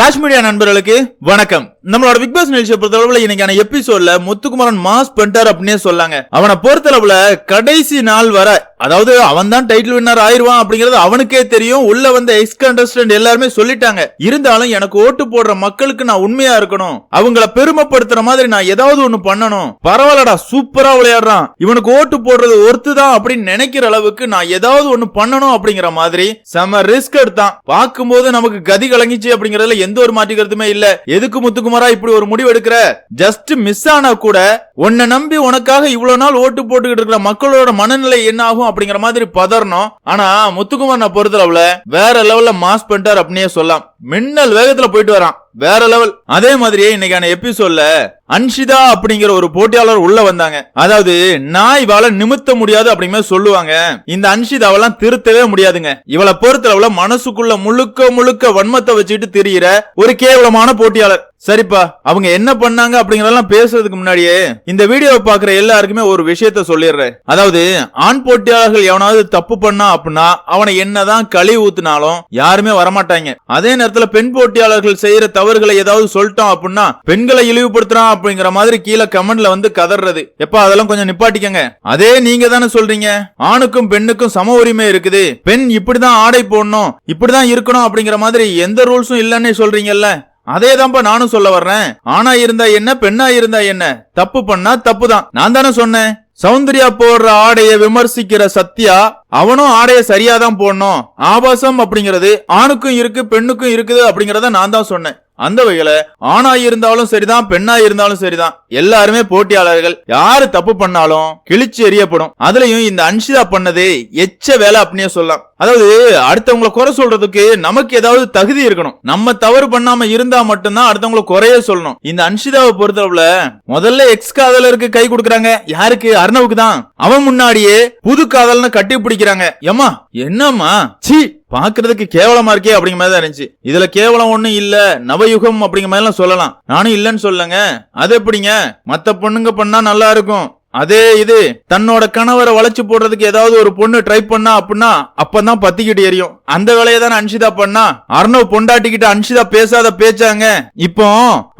Raj media நண்பர்களுக்கு வணக்கம். நம்மளோட பிக் பாஸ் நிகழ்ச்சியை பொறுத்தளவுல இன்னைக்கான எபிசோட்ல முத்துக்குமரன் மாஸ் பண்ணிட்டார் அப்படின்னே சொல்லாங்க. அவனை பொறுத்தளவுல கடைசி நாள் வர அதாவது அவன் தான் டைட்டில் வின்னர் ஆயிருவான் அப்படிங்கறது அவனுக்கே தெரியும். உள்ள வந்த எக்ஸ் கண்டஸ்டன்ட் எல்லாருமே சொல்லிட்டாங்க. இருந்தாலும் எனக்கு ஓட்டு போடுற மக்களுக்கு நான் உண்மையா இருக்கணும். அவங்கள பெருமைப்படுத்துற மாதிரி நான் ஏதாவது ஒண்ணு பண்ணணும். பரவாயில்லடா சூப்பரா விளையாடுறான். இவனுக்கு ஓட்டு போடுறது ஒருத்து தான் அப்படின்னு நினைக்கிற அளவுக்கு நான் ஏதாவது ஒண்ணு பண்ணணும் அப்படிங்கிற மாதிரி செம ரிஸ்க் எடுத்தான். பார்க்கும்போது நமக்கு கதி கலங்கிச்சு அப்படிங்கறதுல எந்த ஒரு மாற்று கருத்துமே இல்ல. எதுக்கு முத்துக்குமாரா இப்படி ஒரு முடிவு எடுக்கிற ஜஸ்ட் மிஸ் ஆனா கூட உன்னை நம்பி உனக்காக இவ்வளவு நாள் ஓட்டு போட்டுக்கிட்டு இருக்கிற மக்களோட மனநிலை என்ன ஆகும் அப்படிங்கிற மாதிரி பதறணும். ஆனா முத்துக்குமார் நான் பொறுத்தளவுல வேற லெவல்ல மாஸ் பண்ணிட்டார் அப்படின்னே சொல்லலாம். மின்னல் வேகத்துல போயிட்டு வரான். வேற லெவல் அதே மாதிரியே இன்னைக்கான எபிசோட்ல அன்ஷிதா அப்படிங்கிற ஒரு போட்டியாளர் உள்ள வந்தாங்க. அதாவது நாய் வாழ நிமித்த முடியாது அப்படிங்கிற சொல்லுவாங்க. இந்த அன்ஷிதாவெல்லாம் திருத்தவே முடியாதுங்க. இவளை பொறுத்தளவுல மனசுக்குள்ள முழுக்க முழுக்க வன்மத்தை வச்சுட்டு திரியிற ஒரு கேவலமான போட்டியாளர். சரிப்பா அவங்க என்ன பண்ணாங்க அப்படிங்கறதெல்லாம் பேசுறதுக்கு முன்னாடியே இந்த வீடியோவை பாக்குற எல்லாருக்குமே ஒரு விஷயத்த சொல்லிடுறேன். அதாவது ஆண் போட்டியாளர்கள் எவனாவது தப்பு பண்ணா அப்படின்னா அவனை என்னதான் களி ஊத்துனாலும் யாருமே வரமாட்டாங்க. அதே நேரத்துல பெண் போட்டியாளர்கள் செய்யற தவறுகளை ஏதாவது சொல்லிட்டோம் அப்படின்னா பெண்களை இழிவுபடுத்துறான் அப்படிங்கிற மாதிரி கீழே கமெண்ட்ல வந்து கதறது எப்ப அதெல்லாம் கொஞ்சம் நிப்பாட்டிக்கங்க. அதே நீங்க தானே சொல்றீங்க. ஆணுக்கும் பெண்ணுக்கும் சம உரிமை இருக்குது. பெண் இப்படிதான் ஆடை போடணும் இப்படிதான் இருக்கணும் அப்படிங்கிற மாதிரி எந்த ரூல்ஸும் இல்லன்னு சொல்றீங்கல்ல. அதே தான்ப்பா நானும் சொல்ல வர்றேன். ஆணா இருந்தா என்ன பெண்ணா இருந்தா என்ன? தப்பு பண்ணா தப்பு தான் நான் தானே சொன்னேன். சௌந்தர்யா போடுற ஆடைய விமர்சிக்கிற சத்யா அவனும் ஆடைய சரியா தான் போடணும். ஆபாசம் அப்படிங்கிறது ஆணுக்கும் இருக்கு பெண்ணுக்கும் இருக்குது அப்படிங்கறத நான் தான் சொன்னேன். அந்த வகையில ஆணா இருந்தாலும் சரிதான் பெண்ணா இருந்தாலும் சரிதான். எல்லாருமே போட்டியாளர்கள். யாரு தப்பு பண்ணாலும் கிழிச்சு எறியப்படும். அதுலயும் இந்த அன்ஷிதா பண்ணது எச்ச வேலை அப்படின்னே சொல்லலாம். அதாவது அடுத்தவங்களை குறை சொல்றதுக்கு நமக்கு ஏதாவது தகுதி இருக்கணும். நம்ம தவறு பண்ணாம இருந்தா மட்டும்தான் அடுத்தவங்கள குறைய சொல்லணும். இந்த அன்ஷிதாவை பொறுத்தளவுல முதல்ல எக்ஸ் காதலருக்கு கை கொடுக்குறாங்க. யாருக்கு? அர்ணவுக்கு தான். அவன் முன்னாடியே புது காதல்னு கட்டி பிடிக்கிறாங்க. ஏமா என்னம்மா? சீ. பாக்குறதுக்கு கேவலமா இருக்கே அப்படிங்கிற மாதிரி தான் இருந்துச்சு. இதுல கேவலம் ஒண்ணும் இல்ல நவயுகம் அப்படிங்கிற மாதிரி சொல்லலாம். நானும் இல்லன்னு சொல்லுங்க அது எப்படிங்க? மத்த பொண்ணுங்க பண்ணா நல்லா இருக்கும். அதே இது தன்னோட கணவரை வளைச்சு போடுறதுக்கு ஏதாவது ஒரு பொண்ணு ட்ரை பண்ணா அப்படின்னா அப்பதான் பத்திக்கிட்டு எரியும். அந்த வேலையை தானே அன்ஷிதா பண்ணா? அர்ணவ் பொண்டாட்டிக்கிட்ட அன்ஷிதா பேசாத பேச்சாங்க. இப்போ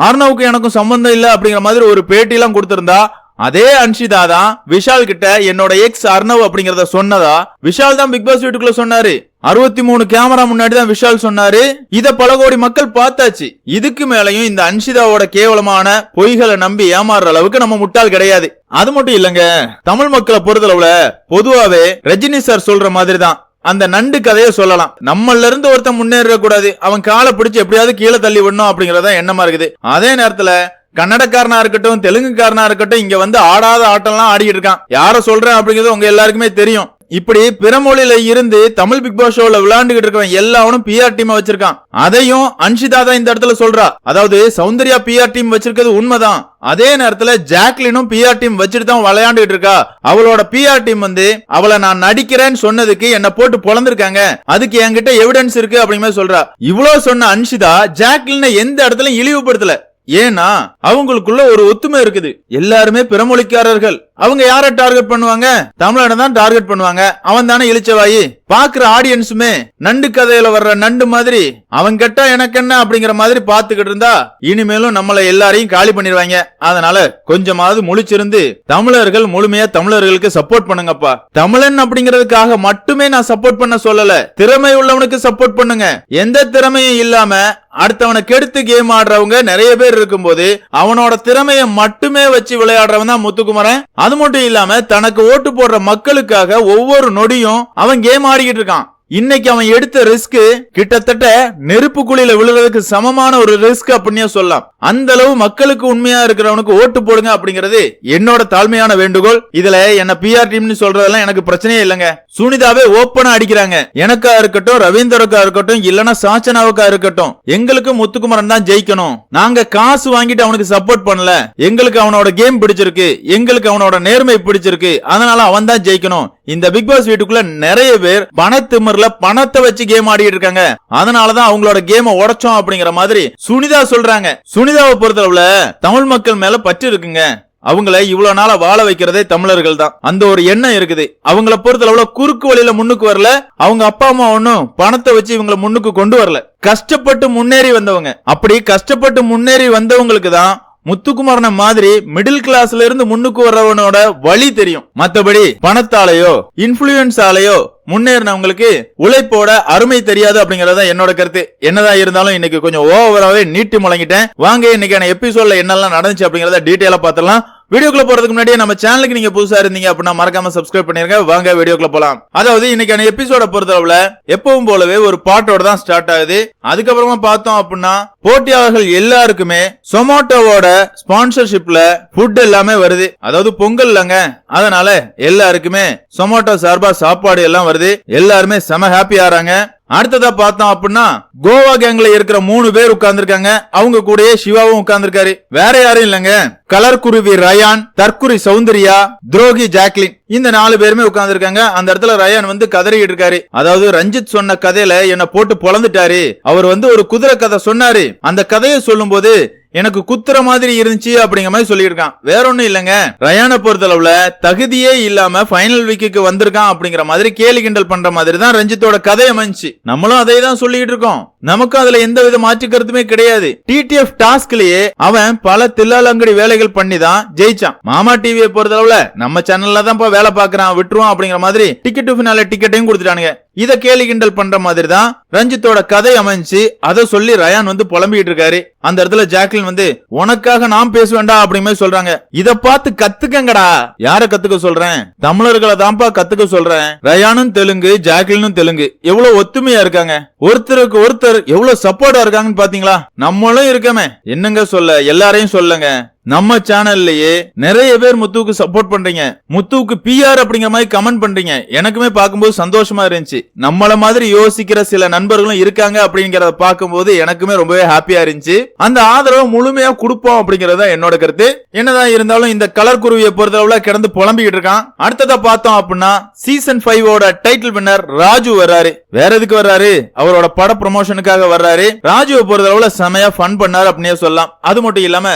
அர்ணவுக்கு எனக்கும் சம்பந்தம் இல்ல அப்படிங்கிற மாதிரி ஒரு பேட்டி எல்லாம் கொடுத்திருந்தா அதே அன்ஷிதா தான் விஷால் கிட்ட என்னோட எக்ஸ் அர்ணவ் அப்படிங்கறத சொன்னதா? விஷால் தான் பிக் பாஸ் வீட்டுக்குள்ள சொன்னாரு. அறுபத்தி மூணு கேமரா முன்னாடி தான் விஷால் சொன்னாரு. இத பல கோடி மக்கள் பார்த்தாச்சு. இதுக்கு மேலையும் இந்த அன்ஷிதாவோட கேவலமான பொய்களை நம்பி ஏமாறுற அளவுக்கு நம்ம முட்டாள் கிடையாது. அது மட்டும் இல்லங்க. தமிழ் மக்களை பொறுத்தளவுல பொதுவாவே ரஜினி சார் சொல்ற மாதிரி தான். அந்த நண்டு கதையை சொல்லலாம். நம்மள இருந்து ஒருத்தன் முன்னேற கூடாது அவன் காலை பிடிச்சு எப்படியாவது கீழே தள்ளி விடணும் அப்படிங்கறத எண்ணமா இருக்குது. அதே நேரத்துல கன்னடக்காரனா இருக்கட்டும் தெலுங்குக்காரனா இருக்கட்டும் இங்க வந்து ஆடாத ஆட்டம்லாம் ஆடிட்டு இருக்கான். யார சொல்றேன் அப்படிங்கிறது உங்க எல்லாருக்குமே தெரியும். இப்படி பிற மொழியில இருந்து தமிழ் பிக் பாஸ் ஷோல விளையாண்டுகிட்டு இருக்கவன் எல்லாவனும் பிஆர் டீம் வச்சிருக்கான். அதையும் அன்ஷிதா தான் இந்த இடத்துல சொல்றா. அதாவது சௌந்தர்யா பிஆர் டீம் வச்சிருக்கிறது உண்மைதான். அதே நேரத்துல ஜாக்லினும் பிஆர் டீம் வச்சுட்டு தான் விளையாண்டுகிட்டு இருக்கா. அவளோட பிஆர் டீம் வந்து அவளை நான் நடிக்கிறேன்னு சொன்னதுக்கு என்ன போட்டு பொழந்திருக்காங்க. அதுக்கு என்கிட்ட எவிடன்ஸ் இருக்கு அப்படிங்கிற சொல்றா. இவ்வளவு சொன்ன அன்ஷிதா ஜாக்லினை எந்த இடத்துல இழிவுபடுத்தல. ஏன்னா அவங்களுக்குள்ள ஒரு ஒத்துமை இருக்குது. எல்லாருமே பிறமொழிக்காரர்கள். அவங்க யார டார்கெட் பண்ணுவாங்க? தமிழனை தான் டார்கெட் பண்ணுவாங்க. அவன் தானே இழிச்சவாயி பாக்குற ஆடியன்ஸுமே நண்டு கதையில வர்ற நண்டு மாதிரி அவன் கெட்டா எனக்கு என்ன? அப்படிங்கிற மாதிரி பாத்துக்கிட்டு இருந்தா இனிமேலும் நம்மள எல்லாரையும் காலி பண்ணிடுவாங்க. அதனால கொஞ்சமாவது முழிச்சிருந்து தமிழர்கள் முழுமையா தமிழர்களுக்கு சப்போர்ட் பண்ணுங்கப்பா. தமிழன் அப்படிங்கறதுக்காக மட்டுமே நான் சப்போர்ட் பண்ண சொல்லல. திறமை உள்ளவனுக்கு சப்போர்ட் பண்ணுங்க. எந்த திறமையும் இல்லாம அடுத்தவனை கெடுத்து கேம் ஆடுறவங்க நிறைய பேர் இருக்கும்போது அவனோட திறமையை மட்டுமே வச்சு விளையாடுறவன் தான் முத்துக்குமரன். அது மட்டும் இல்லாம தனக்கு ஓட்டு போடுற மக்களுக்காக ஒவ்வொரு நொடியும் அவன் கேம் ஆடிக்கிட்டு இருக்கான். இன்னைக்கு அவன் எடுத்த ரிஸ்க் கிட்டத்தட்ட நெருப்பு குழியில விழுறதுக்கு சமமான ஒரு ரிஸ்க் அப்படின்னே சொல்லலாம். அந்த அளவு மக்களுக்கு உண்மையா இருக்கிறவனுக்கு ஓட்டு போடுங்க அப்படிங்கறது என்னோட தாழ்மையான வேண்டுகோள். இதுல என்ன பிஆர் டீம்னு சொல்றதெல்லாம் எனக்கு பிரச்சனையே இல்லைங்க. சுனிதாவே ஓப்பனா அடிக்கிறாங்க. எனக்கா இருக்கட்டும் ரவீந்தருக்கா இருக்கட்டும் இல்லனா சாச்சனாவுக்கா இருக்கட்டும் எங்களுக்கு முத்துக்குமரன் தான் ஜெயிக்கணும். நாங்க காசு வாங்கிட்டு அவனுக்கு சப்போர்ட் பண்ணல. எங்களுக்கு அவனோட கேம் பிடிச்சிருக்கு. எங்களுக்கு அவனோட நேர்மை பிடிச்சிருக்கு. அதனால அவன் தான் ஜெயிக்கணும். இந்த பிக் பாஸ் வீட்டுக்குள்ள நிறைய பேர் பணத்திமிர்ல பணத்தை வச்சு கேம் ஆடிட்டு இருக்காங்க. அதனாலதான் அவங்களோட கேம உடைச்சோம் அப்படிங்கிற மாதிரி சுனிதா சொல்றாங்க. சுனிதாவை பொறுத்தளவுல தமிழ் மக்கள் மேல பற்று இருக்குங்க. அவங்கள இவ்வளவு நாளா வாழ வைக்கிறதே தமிழர்கள் தான். அந்த ஒரு எண்ணம் இருக்குது. அவங்கள பொறுத்தளவுல குறுக்கு வழியில முன்னுக்கு வரல. அவங்க அப்பா அம்மா ஒண்ணும் பணத்தை வச்சு இவங்கள முன்னுக்கு கொண்டு வரல. கஷ்டப்பட்டு முன்னேறி வந்தவங்க. அப்படி கஷ்டப்பட்டு முன்னேறி வந்தவங்களுக்கு தான் முத்துக்குமரனை மாதிரி மிடில் கிளாஸ்ல இருந்து முன்னுக்கு வர்றவனோட வழி தெரியும். மத்தபடி பணத்தாலேயோ இன்ஃபுளுயன்ஸாலேயோ முன்னேறினவங்களுக்கு உழைப்போட அருமை தெரியாது அப்படிங்கறத என்னோட கருத்து. என்னதான் இருந்தாலும் இன்னைக்கு கொஞ்சம் ஓவராவே நீட்டி முழங்கிட்டேன். வாங்க இன்னைக்கான எபிசோட்ல என்னெல்லாம் நடந்துச்சு அப்படிங்கறத டீட்டெயிலா பார்த்தலாம் வீடியோக்குள்ள போறதுக்கு முன்னாடி நம்ம சேனலுக்கு நீங்க புதுசா இருந்தீங்க அப்படின்னா மறக்காம சப்ஸ்கிரைப் பண்ணிருங்க. வாங்க வீடியோக்குள்ள போலாம். அதாவது இன்னைக்கான எபிசோட பொறுத்தளவுல எப்பவும் போலவே ஒரு பாட்டோட தான் ஸ்டார்ட் ஆகுது. அதுக்கப்புறமா பார்த்தோம் அப்படின்னா போட்டியாளர்கள் எல்லாருக்குமே சொமோட்டோவோட ஸ்பான்சர்ஷிப்ல ஃபுட் எல்லாமே வருது. அதாவது பொங்கல்லங்க அதனால எல்லாருக்குமே சொமோட்டோ சார்பா சாப்பாடு எல்லாம் வருது. எல்லாருமே செம ஹாப்பி ஆறாங்க அடுத்ததா பார்த்தோம் அப்படின்னா கோவா கேங்ல இருக்கிற மூணு பேர் உட்கார்ந்துருக்காங்க. அவங்க கூடயே சிவாவும் உட்கார்ந்துருக்காரு. வேற யாரும் இல்லங்க. கலர் குருவி ரயான் தற்குறி சௌந்தர்யா துரோகி ஜாக்லின். இந்த நாலு பேருமே உட்கார்ந்துருக்காங்க. அந்த இடத்துல ரயான் வந்து கதறிட்டு இருக்காரு அதாவது ரஞ்சித் சொன்ன கதையில என்ன போட்டு பொழந்துட்டாரு. அவர் வந்து ஒரு குதிரை கதை சொன்னாரு. அந்த கதையை சொல்லும்போது எனக்கு குத்துற மாதிரி இருந்துச்சு அப்படிங்கிற மாதிரி சொல்லியிருக்கான். வேற ஒண்ணும் இல்லைங்க. ரயானை பொறுத்தளவுல தகுதியே இல்லாம ஃபைனல் வீக்குக்கு வந்திருக்கான் அப்படிங்கிற மாதிரி கேலி கிண்டல் பண்ற மாதிரி தான் ரஞ்சித்தோட கதை அமைஞ்சு நம்மளும் அதே தான் சொல்லிட்டு இருக்கோம். நமக்கு அதுல எந்த வித மாற்று கருத்துமே கிடையாது டிடிஎஃப் டாஸ்க்லயே அவன் பல தில்லாலங்கடி வேலைகள் பண்ணி தான் ஜெயிச்சான். மாமா டிவியை பொறுத்தளவுல நம்ம சேனல்ல தான் வேலை பாக்குறான் விட்டுருவான் அப்படிங்கிற மாதிரி டிக்கெட் டு ஃபினால டிக்கெட்டையும் கொடுத்துட்டானுங்க. இத கேலி கிண்டல் பண்ற மாதிரி தான் ரஞ்சித்தோட கதை அமைஞ்சு அதை சொல்லி ரயான் வந்து புலம்பிட்டு இருக்காரு. அந்த இடத்துல ஜாக்லின் வந்து உனக்காக நான் பேசுவேண்டா அப்படிங்கிற மாதிரி சொல்றாங்க. இத பார்த்து கத்துக்கங்கடா. யார கத்துக்க சொல்றேன்? தமிழர்களை தான்ப்பா கத்துக்க சொல்றேன். ரயானும் தெலுங்கு ஜாக்லினும் தெலுங்கு. எவ்வளவு ஒத்துமையா இருக்காங்க. ஒருத்தருக்கு ஒருத்தர் எவ்வளவு சப்போர்ட்டா இருக்காங்கன்னு பாத்தீங்களா? நம்மளும் இருக்கமே. என்னங்க சொல்ல? எல்லாரையும் சொல்லுங்க. நம்ம சேனல்லையே நிறைய பேர் முத்துவுக்கு சப்போர்ட் பண்றீங்க. முத்துவுக்கு பிஆர் அப்படிங்கிற மாதிரி கமெண்ட் பண்றீங்க. எனக்குமே பார்க்கும்போது சந்தோஷமா இருந்துச்சு. நம்மள மாதிரி யோசிக்கிற சில நண்பர்களும் இருக்காங்க அப்படிங்கறத பார்க்கும்போது எனக்குமே ரொம்பவே ஹாப்பியா இருந்துச்சு. அந்த ஆதரவை முழுமையா கொடுப்போம் அப்படிங்கறத என்னோட கருத்து. என்னதான் இருந்தாலும் இந்த கலர் குருவியை பொறுத்தளவுல கிடந்து புலம்பிக்கிட்டு இருக்கான். அடுத்ததா பார்த்தோம் அப்படின்னா சீசன் ஃபைவோட டைட்டில் வின்னர் ராஜு வர்றாரு. வேற எதுக்கு வர்றாரு? அவரோட பட ப்ரமோஷனுக்காக வர்றாரு. ராஜுவை பொறுத்தளவுல செமையா ஃபன் பண்ணாரு அப்படின்னே சொல்லலாம். அது மட்டும் இல்லாம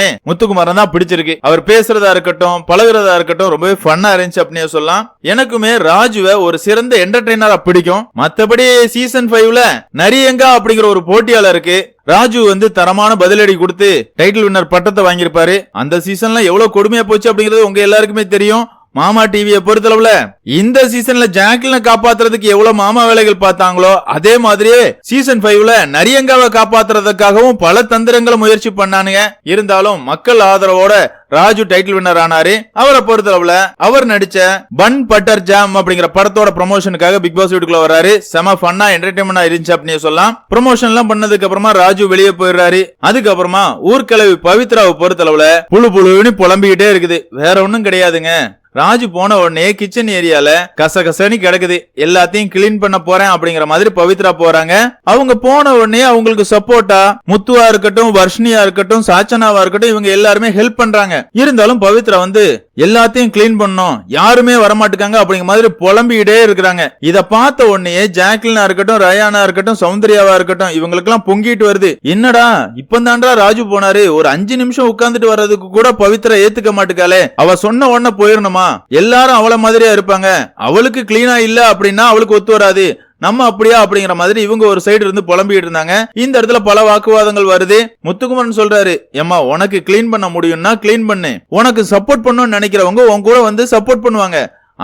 எல்லாமே முத்துக்குமாரன் தான் பிடிச்சிருக்கு. அவர் பேசுறதா இருக்கட்டும் பழகுறதா இருக்கட்டும் ரொம்பவே ஃபன்னா இருந்துச்சு அப்படின்னு சொல்லலாம். எனக்குமே ராஜுவை ஒரு சிறந்த என்டர்டைனரா பிடிக்கும். மத்தபடி சீசன் ஃபைவ்ல நரியங்கா அப்படிங்கிற ஒரு போட்டியாளருக்கு ராஜு வந்து தரமான பதிலடி கொடுத்து டைட்டில் வின்னர் பட்டத்தை வாங்கியிருப்பாரு. அந்த சீசன்ல எவ்வளவு கொடுமையா போச்சு அப்படிங்கிறது உங்க எல்லாருக்குமே தெரியும். மாமா டிவியை பொறுத்தளவுல இந்த சீசன்ல ஜாக்லினை காப்பாத்துறதுக்கு எவ்வளவு மாமா வேலைகள் பார்த்தாங்களோ அதே மாதிரியே சீசன் ஃபைவ்ல நரியங்காவை காப்பாத்துறதுக்காகவும் பல தந்திரங்களை முயற்சி பண்ணானுங்க. இருந்தாலும் மக்கள் ஆதரவோட ராஜு டைட்டில் வின்னர் ஆனாரு. அவரை பொறுத்தளவுல அவர் நடிச்ச பன் பட்டர் ஜாம் அப்படிங்கிற படத்தோட ப்ரொமோஷனுக்காக பிக் பாஸ் வீட்டுக்குள்ள வராரு செம ஃபன்னா என்டர்டைன்மெண்டா இருந்துச்சு அப்படின்னு சொல்லலாம். ப்ரமோஷன் எல்லாம் பண்ணதுக்கு அப்புறமா ராஜு வெளியே போயிடுறாரு. அதுக்கப்புறமா ஊர்கிழவி பவித்ராவை பொறுத்தளவுல புழு புழுன்னு புலம்பிக்கிட்டே இருக்குது. வேற ஒண்ணும் கிடையாதுங்க. ராஜு போன உடனே கிச்சன் ஏரியால கசகசனி கிடக்குது. எல்லாத்தையும் கிளீன் பண்ண போறேன் அப்படிங்கிற மாதிரி பவித்ரா போறாங்க. அவங்க போன உடனே அவங்களுக்கு சப்போர்ட்டா முத்துவா இருக்கட்டும் வர்ஷினியா இருக்கட்டும் சாச்சனாவா இருக்கட்டும் இவங்க எல்லாருமே ஹெல்ப் பண்றாங்க. இருந்தாலும் பவித்ரா வந்து எல்லாத்தையும் கிளீன் பண்ணும் யாருமே வரமாட்டுக்காங்க அப்படிங்கிற மாதிரி புலம்பிக்கிட்டே இருக்கிறாங்க. இத பார்த்த உடனே ஜாக்லினா இருக்கட்டும் ரயானா இருக்கட்டும் சௌந்தர்யாவா இருக்கட்டும் இவங்களுக்கு எல்லாம் பொங்கிட்டு வருது. என்னடா இப்பந்தாண்டா ராஜு போனாரு. ஒரு அஞ்சு நிமிஷம் உட்கார்ந்துட்டு வர்றதுக்கு கூட பவித்ரா ஏத்துக்க மாட்டுக்காளே. அவ சொன்ன உடனே போயிடணுமா? எல்லாரும் அவள மாதிரியா இருப்பாங்க. அவளுக்கு கிளீனா இல்ல அப்படின்னா அவளுக்கு ஒத்து வராது. நம்ம அப்படியா அப்படிங்கிற மாதிரி இவங்க ஒரு சைடு இருந்து புலம்பிட்டு இருந்தாங்க. இந்த இடத்துல பல வாக்குவாதங்கள் வருது. முத்துக்குமரன் சொல்றாரு ஏமா உனக்கு கிளீன் பண்ண முடியும்னா க்ளீன் பண்ணு. உனக்கு சப்போர்ட் பண்ணணும்னு நினைக்கிறவங்க உன் கூட வந்து சப்போர்ட் பண்ணுவாங்க.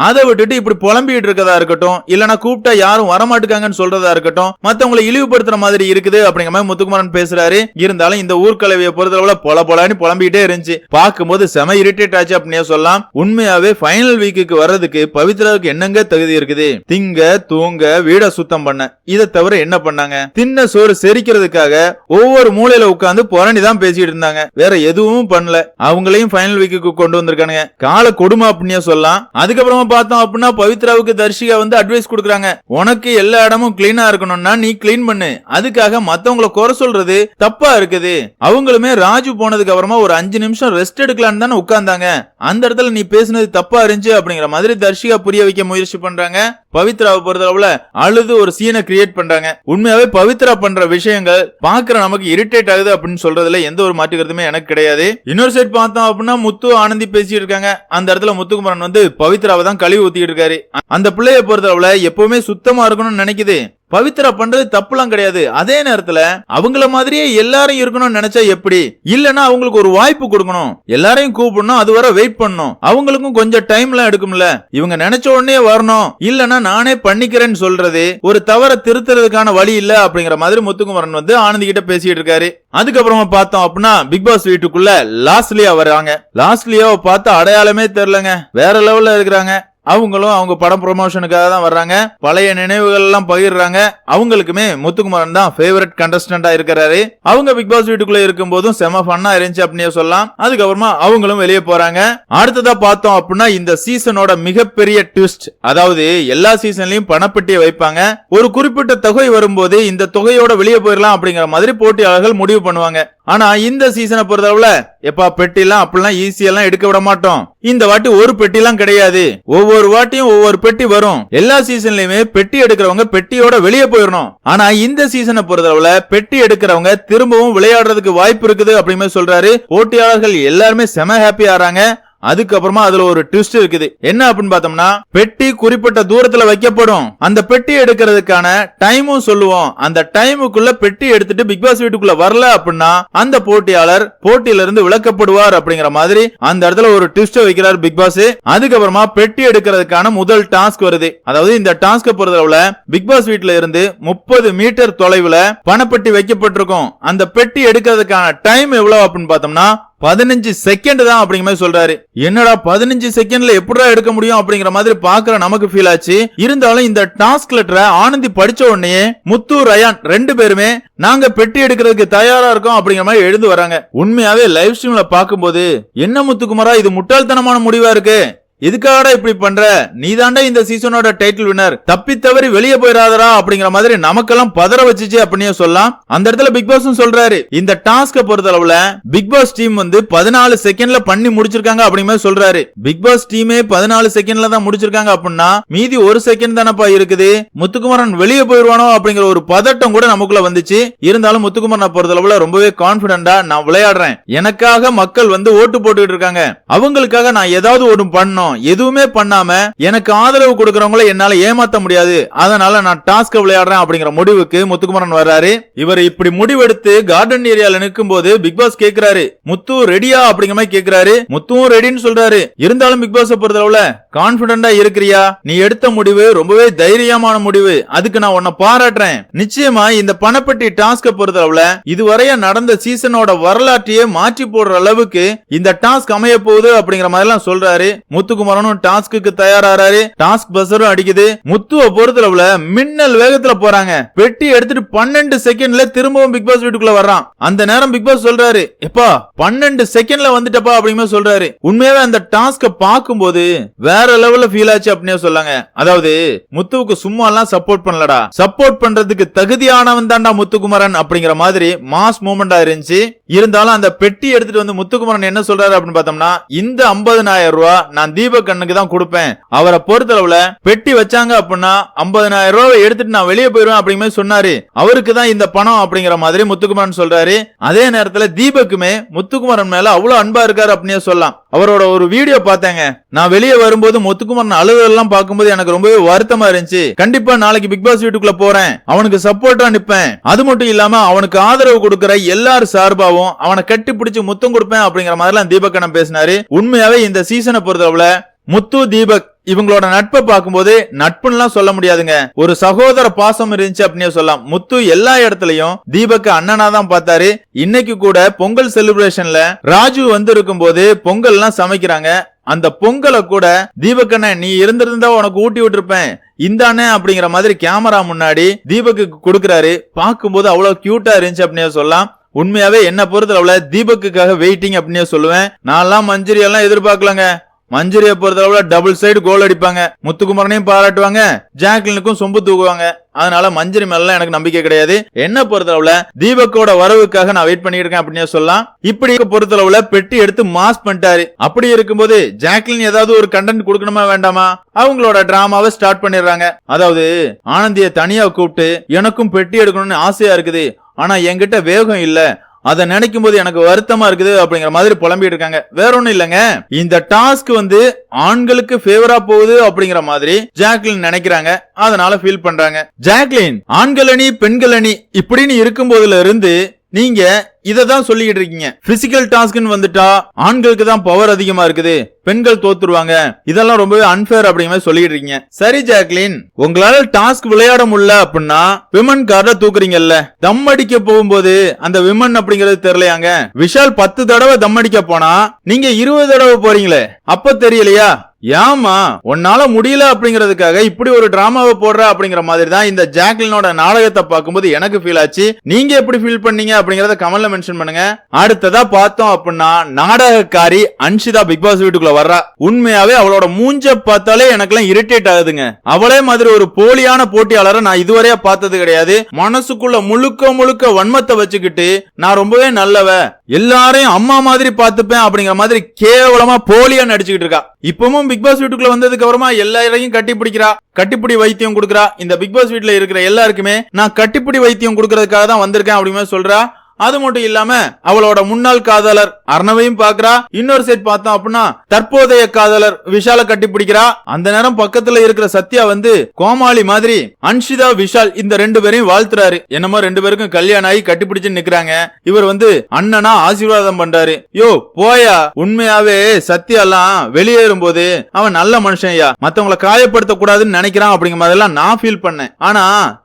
அதை விட்டுட்டு இப்படி புலம்பிட்டு இருக்கதா இருக்கட்டும் இல்லனா கூப்பிட்டா யாரும் வரமாட்டுக்காங்கன்னு சொல்றதா இருக்கட்டும் மத்தவங்களை இழிவுபடுத்துற மாதிரி இருக்குது அப்படிங்கிற மாதிரி முத்துக்குமாரன் பேசுறாரு. இருந்தாலும் இந்த ஊர்கலவையை பொறுத்தளவுல பொல பொலன்னு புலம்பிட்டே இருந்துச்சு. பார்க்கும்போது செம இரிட்டேட் ஆச்சு அப்படின்னே சொல்லலாம். உண்மையாவே ஃபைனல் வீக்குக்கு வர்றதுக்கு பவித்ராவுக்கு என்னங்க தகுதி இருக்குது? திங்க தூங்க வீட சுத்தம் பண்ண. இதை தவிர என்ன பண்ணாங்க? தின்ன சோறு செரிக்கிறதுக்காக ஒவ்வொரு மூலையில உட்காந்து புரணி தான் பேசிட்டு இருந்தாங்க. வேற எதுவும் பண்ணல. அவங்களையும் ஃபைனல் வீக்குக்கு கொண்டு வந்திருக்கானுங்க. கால கொடுமை அப்படின்னே சொல்லலாம். அதுக்கப்புறமா பார்த்தோம் அப்படின்னா பவித்ராவுக்கு தர்ஷிகா வந்து அட்வைஸ் கொடுக்குறாங்க. உனக்கு எல்லா இடமும் கிளீனா இருக்கணும்னா நீ கிளீன் பண்ணு. அதுக்காக மத்தவங்களை குறை சொல்றது தப்பா இருக்குது. அவங்களுமே ராஜு போனதுக்கு அப்புறமா ஒரு அஞ்சு நிமிஷம் ரெஸ்ட் எடுக்கலாம்னு தானே உட்கார்ந்தாங்க. அந்த இடத்துல நீ பேசுனது தப்பா இருந்துச்சு அப்படிங்கிற மாதிரி தர்ஷிகா புரிய வைக்க முயற்சி பண்றாங்க. பவித்ராவை பொறுத்தளவுல அழுது ஒரு சீனை கிரியேட் பண்றாங்க. உண்மையாவே பவித்ரா பண்ற விஷயங்கள் பாக்குற நமக்கு இரிட்டேட் ஆகுது அப்படின்னு சொல்றதுல எந்த ஒரு மாற்றுக்கிறதுமே எனக்கு கிடையாது. இன்னொரு சைட் பார்த்தோம் அப்படின்னா முத்து ஆனந்தி பேசிட்டு இருக்காங்க. அந்த இடத்துல முத்துக்குமரன் வந்து பவித்ராவை தான் கழுவி ஊத்திட்டு இருக்காரு. அந்த பிள்ளைய பொறுத்தளவுல எப்பவுமே சுத்தமா இருக்கணும்னு நினைக்குது. பவித்ரா பண்றது தப்புலாம் கிடையாது. அதே நேரத்துல அவங்கள மாதிரியே எல்லாரும் இருக்கணும்னு நினைச்சா எப்படி? இல்லனா அவங்களுக்கு ஒரு வாய்ப்பு கொடுக்கணும். எல்லாரையும் கூப்பிடணும் அது வரை வெயிட் பண்ணணும். அவங்களுக்கும் கொஞ்சம் டைம்லாம் எடுக்கும்ல. இவங்க நினைச்ச உடனே வரணும். இல்லனா நானே பண்ணிக்கிறேன்னு சொல்றது ஒரு தவற திருத்துறதுக்கான வழி இல்ல அப்படிங்கிற மாதிரி முத்துக்குமரன் வந்து ஆனந்தி கிட்ட பேசிட்டு இருக்காரு. அதுக்கப்புறமா பார்த்தோம் அப்படின்னா பிக் பாஸ் வீட்டுக்குள்ள லாஸ்ட்லியா வர்றாங்க லாஸ்ட்லியாவை பார்த்து அடையாளமே தெரியலங்க. வேற லெவல்ல இருக்கிறாங்க. அவங்களும் அவங்க படம் ப்ரொமோஷனுக்காக தான் வர்றாங்க. பழைய நினைவுகள் எல்லாம் பகிர்றாங்க. அவங்களுக்குமே முத்துக்குமரன் தான் ஃபேவரட் கண்டஸ்டண்டா இருக்கிறாரு. அவங்க பிக் பாஸ் வீட்டுக்குள்ள இருக்கும் போதும் செம ஃபன்னா இருந்துச்சு அப்படின்னு சொல்லலாம். அதுக்கப்புறமா அவங்களும் வெளியே போறாங்க. அடுத்ததா பார்த்தோம் அப்படின்னா இந்த சீசனோட மிகப்பெரிய ட்விஸ்ட் அதாவது எல்லா சீசன்லயும் பணப்பெட்டியை வைப்பாங்க. ஒரு குறிப்பிட்ட தொகை வரும்போது இந்த தொகையோட வெளியே போயிடலாம் அப்படிங்கிற மாதிரி போட்டியாளர்கள் முடிவு பண்ணுவாங்க. ஆனா இந்த சீசனை பொறுத்தளவுல எப்பா பெட்டிலாம் அப்படிலாம் ஈஸியெல்லாம் எடுக்க விட மாட்டோம். இந்த வாட்டி ஒரு பெட்டிலாம் கிடையாது. ஒவ்வொரு வாட்டியும் ஒவ்வொரு பெட்டி வரும். எல்லா சீசன்லயுமே பெட்டி எடுக்கிறவங்க பெட்டியோட வெளியே போயிடணும் ஆனா இந்த சீசனை பொறுத்தளவுல பெட்டி எடுக்கிறவங்க திரும்பவும் விளையாடுறதுக்கு வாய்ப்பு இருக்குது அப்படின்னு சொல்றாரு. போட்டியாளர்கள் எல்லாருமே செம ஹாப்பி ஆறாங்க அதுக்கப்புறமா அதுல ஒரு ட்விஸ்ட் இருக்குது. என்ன அப்படின்னு பார்த்தோம்னா பெட்டி குறிப்பிட்ட தூரத்துல வைக்கப்படும். அந்த பெட்டி எடுக்கிறதுக்கான டைமும் சொல்லுவோம். அந்த டைமுக்குள்ள பெட்டி எடுத்துட்டு பிக் பாஸ் வீட்டுக்குள்ள வரல அப்படின்னா அந்த போட்டியாளர் போட்டியில இருந்து விலக்கப்படுவார் அப்படிங்கிற மாதிரி அந்த இடத்துல ஒரு ட்விஸ்ட் வைக்கிறார் பிக் பாஸ் அதுக்கப்புறமா பெட்டி எடுக்கிறதுக்கான முதல் டாஸ்க் வருது. அதாவது இந்த டாஸ்க் பொறுத்தளவுல பிக் பாஸ் வீட்ல இருந்து முப்பது மீட்டர் தொலைவுல பணப்பெட்டி வைக்கப்பட்டிருக்கும். அந்த பெட்டி எடுக்கிறதுக்கான டைம் எவ்வளவு அப்படின்னு பார்த்தோம்னா பதினஞ்சு செகண்ட் தான் அப்படிங்கிற மாதிரி சொல்றாரு. என்னடா பதினஞ்சு செகண்ட்ல எப்படிடா எடுக்க முடியும் அப்படிங்கிற மாதிரி பாக்குற நமக்கு ஃபீல் ஆச்சு. இருந்தாலும் இந்த டாஸ்க் லெட்டரை ஆனந்தி படிச்ச உடனே முத்து ரயான் ரெண்டு பேருமே நாங்க பெட்டி எடுக்கிறதுக்கு தயாரா இருக்கோம் அப்படிங்கிற மாதிரி எழுந்து வராங்க. உண்மையாவே லைவ் ஸ்ட்ரீம்ல பாக்கும்போது என்ன முத்துக்குமாரா இது முட்டாள்தனமான முடிவா இருக்கு? எதுக்காகடா இப்படி பண்ற? நீதாண்டா இந்த சீசனோட டைட்டில் வினர் தப்பி தவறி வெளியே போயிடாதரா அப்படிங்கிற மாதிரி நமக்கெல்லாம் பதற வச்சுச்சு அப்படின்னு சொல்லலாம். அந்த இடத்துல பிக் பாஸும் சொல்றாரு. இந்த டாஸ்க பொறுத்தளவுல பிக் பாஸ் டீம் வந்து பதினாலு செகண்ட்ல பண்ணி முடிச்சிருக்காங்க அப்படிங்கிற மாதிரி சொல்றாரு. பிக் பாஸ் டீமே பதினாலு செகண்ட்ல தான் முடிச்சிருக்காங்க அப்படின்னா மீதி ஒரு செகண்ட் தானப்பா இருக்குது? முத்துக்குமரன் வெளியே போயிருவானோ அப்படிங்கிற ஒரு பதட்டம் கூட நமக்குள்ள வந்துச்சு. இருந்தாலும் முத்துக்குமரனை பொறுத்தளவுல ரொம்பவே கான்பிடண்டா நான் விளையாடுறேன். எனக்காக மக்கள் வந்து ஓட்டு போட்டுக்கிட்டு இருக்காங்க. அவங்களுக்காக நான் ஏதாவது ஒன்று பண்ணணும் எதுவுமே பண்ணாம எனக்கு ஆதரவு கொடுக்கறவங்கள என்னால ஏமாத்த முடியாது. அதனால நான் டாஸ்க விளையாடுறேன் அப்படிங்கிற முடிவுக்கு முத்துக்குமரன் வர்றாரு. இவர் இப்படி முடிவெடுத்து கார்டன் ஏரியால நிற்கும் போது பிக் பாஸ் கேக்குறாரு. முத்து ரெடியா அப்படிங்கிற மாதிரி கேக்குறாரு. முத்துவும் ரெடின்னு சொல்றாரு. இருந்தாலும் பிக் பாஸ் பொறுத்தளவுல கான்பிடண்டா இருக்கிறியா? நீ எடுத்த முடிவு ரொம்பவே தைரியமான முடிவு. அதுக்கு நான் உன்னை பாராட்டுறேன். நிச்சயமா இந்த பணப்பட்டி டாஸ்க பொறுத்தளவுல இதுவரைய நடந்த சீசனோட வரலாற்றையே மாற்றி போடுற அளவுக்கு இந்த டாஸ்க் அமைய போகுது அப்படிங்கிற மாதிரி எல்லாம் சொல்றாரு முத்து முத்துக்குமரனும் டாஸ்க்கு தயாராறாரு. டாஸ்க் பஸ்ஸரும் அடிக்குது. முத்துவ பொறுத்தளவுல மின்னல் வேகத்துல போறாங்க. பெட்டி எடுத்துட்டு பன்னெண்டு செகண்ட்ல திரும்பவும் பிக் பாஸ் வீட்டுக்குள்ள வர்றான். அந்த நேரம் பிக் பாஸ் சொல்றாரு எப்பா பன்னெண்டு செகண்ட்ல வந்துட்டப்பா அப்படிங்கிற சொல்றாரு. உண்மையாவே அந்த டாஸ்க பார்க்கும்போது வேற லெவல்ல ஃபீல் ஆச்சு அப்படின்னு சொல்லாங்க. அதாவது முத்துவுக்கு சும்மா எல்லாம் சப்போர்ட் பண்ணலடா. சப்போர்ட் பண்றதுக்கு தகுதியானவன் தான்டா முத்துக்குமரன் அப்படிங்கிற மாதிரி மாஸ் மூமெண்டா இருந்துச்சு. இருந்தாலும் அந்த பெட்டி எடுத்துட்டு வந்து முத்துக்குமரன் என்ன சொல்றாரு அப்படின்னு பார்த்தோம்னா இந்த 50000 ரூபாய் நான் தீ தீபக்கண்ணுக்கு தான் கொடுப்பேன். அவரை பொறுத்தளவுல பெட்டி வச்சாங்க அப்படின்னா 50000 ரூபாய் எடுத்துட்டு நான் வெளியே போயிருவேன் அப்படிங்கிற மாதிரி சொன்னாரு. அவருக்கு தான் இந்த பணம் அப்படிங்கிற மாதிரி முத்துக்குமரன் சொல்றாரு. அதே நேரத்துல தீபக்குமே முத்துக்குமரன் மேல அவ்வளவு அன்பா இருக்காரு அப்படின்னே சொல்லலாம். அவரோட ஒரு வீடியோ பார்த்தேங்க. நான் வெளியே வரும்போது முத்துக்குமரன் அழுவெல்லாம் பார்க்கும்போது எனக்கு ரொம்பவே வருத்தமா இருந்துச்சு. கண்டிப்பா நாளைக்கு பிக் பாஸ் வீட்டுக்குள்ள போறேன். அவனுக்கு சப்போர்ட்டா நிப்பேன். அது மட்டும் இல்லாம அவனுக்கு ஆதரவு கொடுக்கிற எல்லாரும் சார்பாவும் அவனை கட்டி பிடிச்சு முத்தம் கொடுப்பேன் அப்படிங்கிற மாதிரிலாம் எல்லாம் தீபக்கணம் பேசினாரு. உண்மையாவே இந்த சீசனை பொறுத்தளவுல முத்து தீபக் இவங்களோட நட்பை பார்க்கும்போது நட்புன்னு சொல்ல முடியாதுங்க. ஒரு சகோதர பாசம் இருந்துச்சு அப்படின்னு சொல்லலாம். முத்து எல்லா இடத்துலயும் தீபக் அண்ணனா தான் பார்த்தாரு. இன்னைக்கு கூட பொங்கல் செலிப்ரேஷன்ல ராஜு வந்து இருக்கும்போது பொங்கல் எல்லாம் சமைக்கிறாங்க. அந்த பொங்கலை கூட தீபக் அண்ணன் நீ இருந்திருந்தா உனக்கு ஊட்டி விட்டுருப்பேன். இந்தானே அப்படிங்கிற மாதிரி கேமரா முன்னாடி தீபக்கு கொடுக்கறாரு. பார்க்கும்போது அவ்வளவு கியூட்டா இருந்துச்சு அப்படின்னு சொல்லலாம். உண்மையாவே என்ன பொறுத்தளவுல தீபக்குக்காக வெயிட்டிங் அப்படின்னு சொல்லுவேன். நான்லாம் மஞ்சரி எல்லாம் எதிர்பார்க்கலங்க. மஞ்சரியை பொறுத்தளவுல டபுள் சைடு கோல் அடிப்பாங்க. முத்துக்குமரனையும் பாராட்டுவாங்க. ஜாக்லினுக்கும் சொம்பு தூக்குவாங்க. அதனால மஞ்சரி மேல எனக்கு நம்பிக்கை கிடையாது. என்ன பொறுத்தளவுல தீபக்கோட வரவுக்காக நான் வெயிட் பண்ணிட்டு இருக்கேன் அப்படின்னு சொல்லலாம். இப்படி பொறுத்தளவுல பெட்டி எடுத்து மாஸ் பண்ணிட்டாரு. அப்படி இருக்கும்போது ஜாக்லின் ஏதாவது ஒரு கண்டென்ட் கொடுக்கணுமா வேண்டாமா? அவங்களோட டிராமாவை ஸ்டார்ட் பண்ணிடுறாங்க. அதாவது ஆனந்திய தனியா கூப்பிட்டு எனக்கும் பெட்டி எடுக்கணும்னு ஆசையா இருக்குது. ஆனா என்கிட்ட வேகம் இல்ல. அதை நினைக்கும் போது எனக்கு வருத்தமா இருக்குது அப்படிங்கிற மாதிரி புலம்பிட்டு இருக்காங்க. வேற ஒண்ணும் இல்லைங்க. இந்த டாஸ்க் வந்து ஆண்களுக்கு ஃபேவரா போகுது அப்படிங்கிற மாதிரி ஜாக்லின் நினைக்கிறாங்க. அதனால ஃபீல் பண்றாங்க. ஜாக்லின் ஆண்கள் அணி பெண்கள் அணி இப்படின்னு இருக்கும் போதுல இருந்து நீங்க இதை தான் சொல்லிக்கிட்டு இருக்கீங்க. பிசிக்கல் டாஸ்க்னு வந்துட்டா ஆண்களுக்கு தான் பவர் அதிகமா இருக்குது. பெண்கள் தோத்துருவாங்க. இதெல்லாம் ரொம்பவே அன்பேர் அப்படிங்கிற மாதிரி சொல்லிட்டு இருக்கீங்க. சரி ஜாக்லின். உங்களால டாஸ்க் விளையாட முடியல அப்படின்னா விமன் கார்ட தூக்குறீங்கல்ல. தம் அடிக்க போகும்போது அந்த விமன் அப்படிங்கறது தெரியலையாங்க? விஷால் பத்து தடவை தம் அடிக்க போனா நீங்க இருபது தடவை போறீங்களே. அப்ப தெரியலையா? ஏமா உன்னால முடியல அப்படிங்கறதுக்காக இப்படி ஒரு டிராமாவை போடுற அப்படிங்கிற மாதிரி தான் இந்த ஜாக்லினோட நாடகத்தை பார்க்கும்போது எனக்கு ஃபீல் ஆச்சு. நீங்க எப்படி ஃபீல் பண்ணீங்க அப்படிங்கறத கமெண்ட்ல மென்ஷன் பண்ணுங்க. அடுத்ததா பார்த்தோம் அப்படின்னா நாடகக்காரி அன்ஷிதா பிக் பாஸ் வீட்டுக்குள்ள வர்றா. உண்மையாவே அவளோட மூஞ்ச பார்த்தாலே எனக்கெல்லாம் இரிட்டேட் ஆகுதுங்க. அவளே மாதிரி ஒரு போலியான போட்டியாளரை நான் இதுவரையா பார்த்தது கிடையாது. மனசுக்குள்ள முழுக்க முழுக்க வன்மத்தை வச்சுக்கிட்டு நான் ரொம்பவே நல்லவ எல்லாரையும் அம்மா மாதிரி பார்த்துப்பேன் அப்படிங்கிற மாதிரி கேவலமா போலியா நடிச்சுக்கிட்டு இருக்கா. இப்பவும் பிக் பாஸ் வீட்டுக்குள்ள வந்ததுக்கு அப்புறமா எல்லாரையும் கட்டி பிடிக்கிறா கட்டிப்பிடி வைத்தியம் கொடுக்கறா. இந்த பிக் பாஸ் வீட்ல இருக்கிற எல்லாருக்குமே நான் கட்டிப்பிடி வைத்தியம் கொடுக்கறதுக்காக தான் வந்திருக்கேன் அப்படின்னு சொல்றா. அது மட்டும் இல்லாம அவளோட முன்னாள் காதலர் அர்ணவையும் பாக்குறா. இன்னொரு சைட் பார்த்தோம் அப்படின்னா தற்போதைய காதலர் விஷால கட்டி பிடிக்கிறா. அந்த நேரம் பக்கத்துல இருக்கிற சத்யா வந்து கோமாளி மாதிரி அன்ஷிதா விஷால் இந்த ரெண்டு பேரையும் வாழ்த்துறாரு. என்னமோ ரெண்டு பேருக்கும் கல்யாணம் ஆகி கட்டி பிடிச்சு நிக்கிறாங்க. இவர் வந்து அண்ணனா ஆசீர்வாதம் பண்றாரு. யோ போயா. உண்மையாவே சத்யா எல்லாம் வெளியேறும் போது அவன் நல்ல மனுஷன் ஐயா. மத்தவங்களை காயப்படுத்த கூடாதுன்னு நினைக்கிறான் அப்படிங்கிற மாதிரிலாம் நான் ஃபீல் பண்ணேன். ஆனா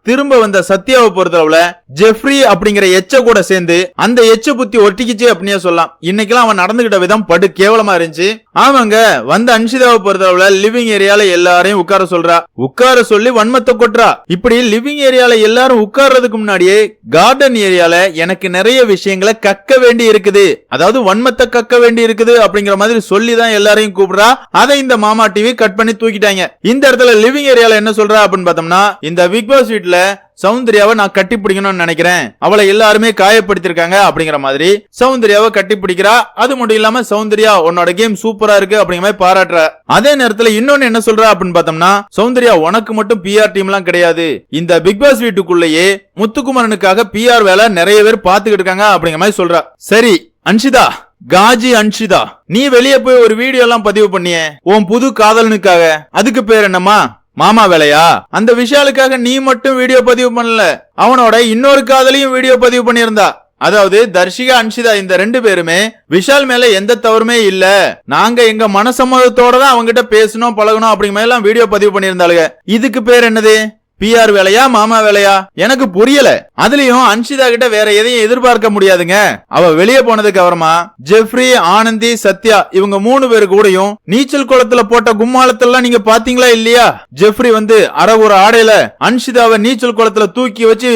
திரும்ப வந்த சத்யாவை பொறுத்தளவுல ஜெஃப்ரி அப்படிங்கிற எச்ச கூட சேர்ந்து அந்த எச்ச புத்தி ஒட்டிக்கிச்சு அப்படின்னே சொல்லலாம். இன்னைக்கெல்லாம் அவன் நடந்துகிட்ட விதம் படு கேவலமா இருந்துச்சு. ஆமாங்க வந்த அன்ஷிதாவை பொறுத்தளவுல லிவிங் ஏரியால எல்லாரையும் உட்கார சொல்றா. உட்கார சொல்லி வன்மத்தை கொட்டுறா. இப்படி லிவிங் ஏரியால எல்லாரும் உட்கார்றதுக்கு முன்னாடியே கார்டன் ஏரியால எனக்கு நிறைய விஷயங்களை கக்க வேண்டி இருக்குது. அதாவது வன்மத்தை கக்க வேண்டி இருக்குது அப்படிங்கிற மாதிரி சொல்லி தான் எல்லாரையும் கூப்பிடுறா. அதை இந்த மாமா டிவி கட் பண்ணி தூக்கிட்டாங்க. இந்த இடத்துல லிவிங் ஏரியால என்ன சொல்றா அப்படின்னு பார்த்தோம்னா இந்த பிக் பாஸ் வீட்டுல சௌந்தர்யாவை நான் கட்டி பிடிக்கணும்னு நினைக்கிறேன். அவளை எல்லாருமே காயப்படுத்திருக்காங்க அப்படிங்கிற மாதிரி. சௌந்தர்யாவை கட்டி பிடிக்கிறா அது மட்டும் இல்லாம சௌந்தர்யா உன்னோட கேம் சூப்பரா இருக்கு அப்படிங்கிற மாதிரி பாராட்டுற. அதே நேரத்துல இன்னொன்னு என்ன சொல்ற அப்படின்னு பார்த்தோம்னா சௌந்தர்யா உனக்கு மட்டும் பிஆர் டீம் எல்லாம் கிடையாது. இந்த பிக் பாஸ் வீட்டுக்குள்ளேயே முத்துக்குமரனுக்காக பிஆர் வேலை நிறைய பேர் பாத்துக்கிட்டு இருக்காங்க அப்படிங்கிற மாதிரி சொல்றா. சரி அன்ஷிதா காஜி அன்ஷிதா நீ வெளியே போய் ஒரு வீடியோ எல்லாம் பதிவு பண்ணியே. உன் புது காதலனுக்காக. அதுக்கு பேர் என்னம்மா? மாமா வேலையா? அந்த விஷாலுக்காக நீ மட்டும் வீடியோ பதிவு பண்ணல. அவனோட இன்னொரு காதலையும் வீடியோ பதிவு பண்ணியிருந்தா. அதாவது தர்ஷிகா அன்ஷிதா இந்த ரெண்டு பேருமே விஷால் மேல எந்த தவறுமே இல்ல. நாங்க எங்க மனசம்மதத்தோட தான் அவங்கிட்ட பேசணும் பழகணும் அப்படிங்கிற மாதிரி எல்லாம் வீடியோ பதிவு பண்ணியிருந்தாளுங்க. இதுக்கு பேர் என்னது? பிஆர் வேலையா மாமா வேலையா? எனக்கு புரியல. அதுலயும் அன்ஷிதா கிட்ட வேற எதையும் எதிர்பார்க்க முடியாதுங்க. அவ வெளியே போனதுக்கு அப்புறமா ஜெஃப்ரி ஆனந்தி சத்யா இவங்க மூணு பேரு கூடயும் நீச்சல் குளத்துல போட்ட கும்மாளத்தெல்லாம் நீங்க பாத்தீங்களா இல்லையா? ஜெஃப்ரி வந்து அரை ஒரு ஆடையில அன்ஷிதாவை நீச்சல் குளத்துல தூக்கி வச்சு